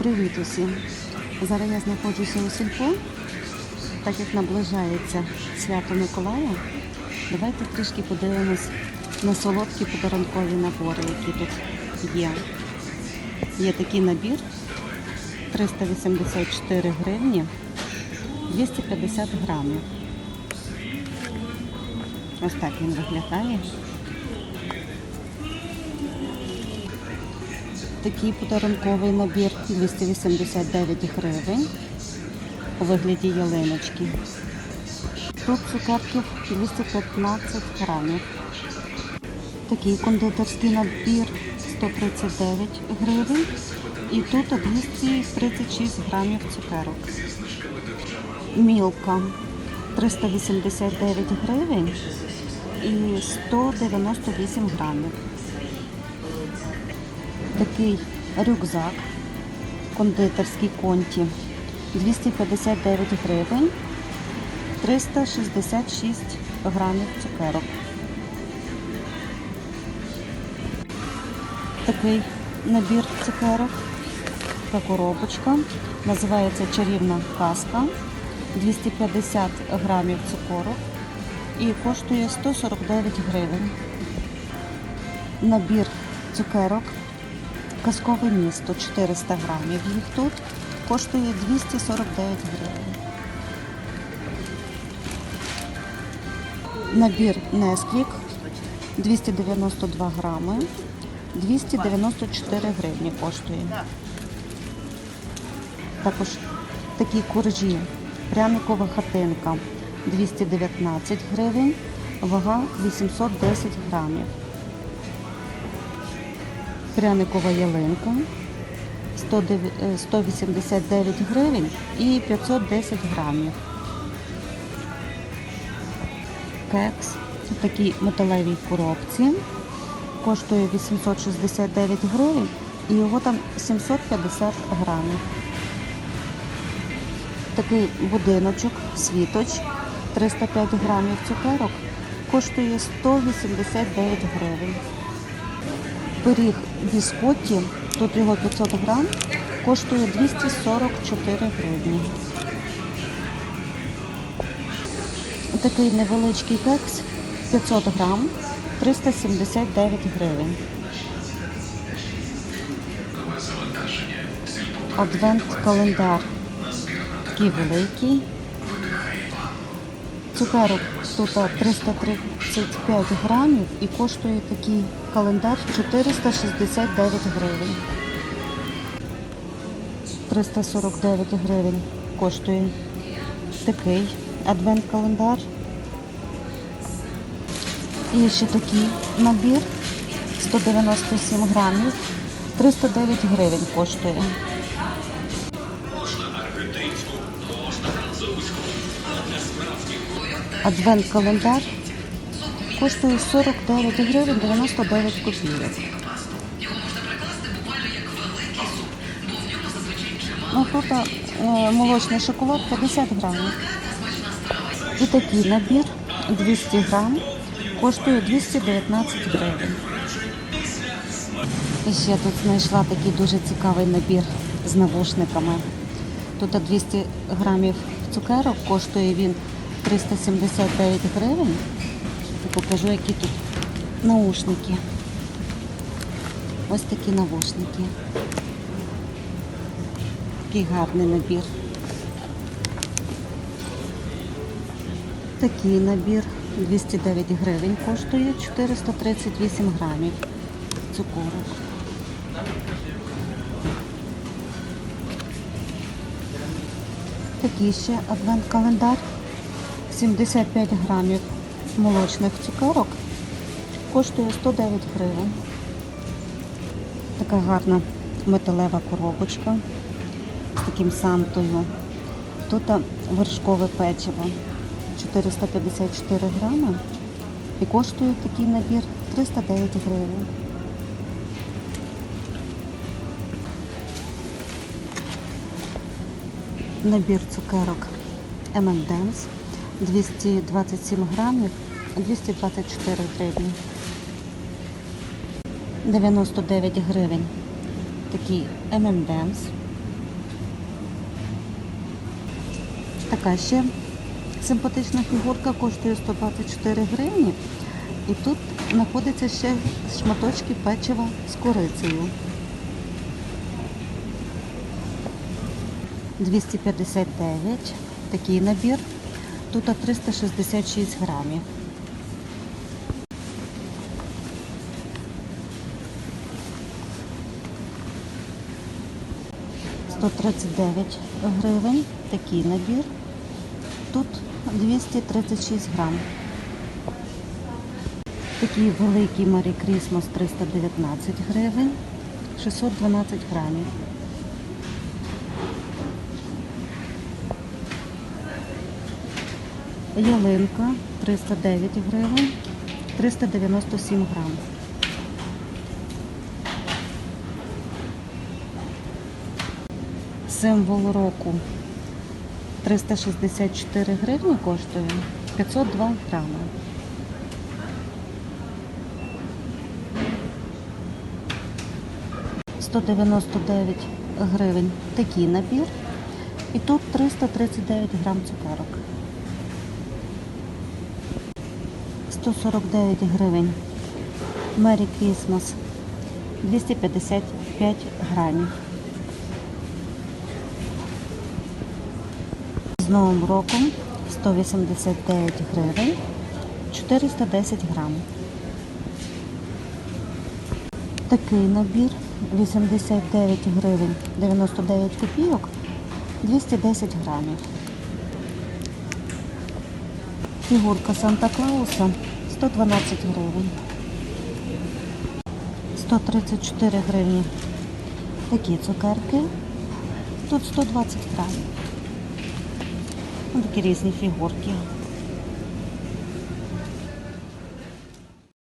Привіт усім! Зараз я знаходжуся у сільпо, так як наближається свято Миколая. Давайте трішки подивимось на солодкі подарункові набори, які тут є. Є такий набір 384 гривні, 250 грамів. Ось так він виглядає. Такий подарунковий набір 289 гривень у вигляді ялиночки. Тут цукерків 215 грамів. Такий кондитерський набір 139 гривень. І тут 236 грамів цукерок. Мілка 389 гривень і 198 грамів такий рюкзак кондитерський конті 259 гривень, 366 грамів цукерок. Такий набір цукерок, така коробочка, називається чарівна казка, 250 грамів цукорок і коштує 149 гривень. Набір цукерок Казкове місто 400 грамів. Їх тут коштує 249 гривень. Набір Несквік 292 грами, 294 гривні коштує. Також такі коржі, пряникова хатинка 219 гривень, вага 810 грамів пряникова ялинка 189 гривень і 510 грамів. Кекс у такій металевій коробці коштує 869 гривень і його там 750 грамів. Такий будиночок, світоч 305 грамів цукерок коштує 189 гривень. Пиріг біскотті, тут його 500 грам, коштує 244 гривні. Такий невеличкий кекс 500 грам, 379 гривень. Адвент-календар такий великий. Цукерок тут 335 грамів і коштує такий календар 469 гривень. 349 гривень коштує такий адвент-календар. І ще такий набір 197 грамів, 309 гривень коштує. Адвент-календар коштує 49 гривень 99 копійок. Ну, тут е, молочний шоколад 50 грамів. І такий набір 200 грам коштує 219 гривень. І ще тут знайшла такий дуже цікавий набір з навушниками. Тут 200 грамів цукерок коштує він 379 гривень. Покажу, які тут наушники. Ось такі наушники. Такий гарний набір. Такий набір 209 гривень коштує 438 грамів цукорок. Такий ще адвент-календар 75 грамів молочних цукерок коштує 109 гривень. Така гарна металева коробочка з таким сантою. Тут вершкове печиво 454 грами і коштує такий набір 309 гривень. Набір цукерок M&M's 227 грамів 224 гривні. 99 гривень. Такий ММДМС. Така ще симпатична фігурка коштує 124 гривні. І тут знаходяться ще шматочки печива з корицею. 259 такий набір. Тут 366 грамів. Сто тридцять дев'ять гривень. Такий набір. Тут 236 грам. Такий великий Марі Крісмас 319 гривень, 612 грамів. Ялинка 309 гривень, 397 грам. Символ року 364 гривні коштує 502 грами. Сто дев'яносто гривень такий набір. І тут 339 грам цукерок. 149 гривень. Мері Крісмас 255 грамів. З Новим роком 189 гривень, 410 грам. Такий набір 89 гривень, 99 копійок, 210 грамів. Фігурка Санта-Клауса 112 гривень. 134 гривні. Такі цукерки. Тут 120 грамів. Такі різні фігурки.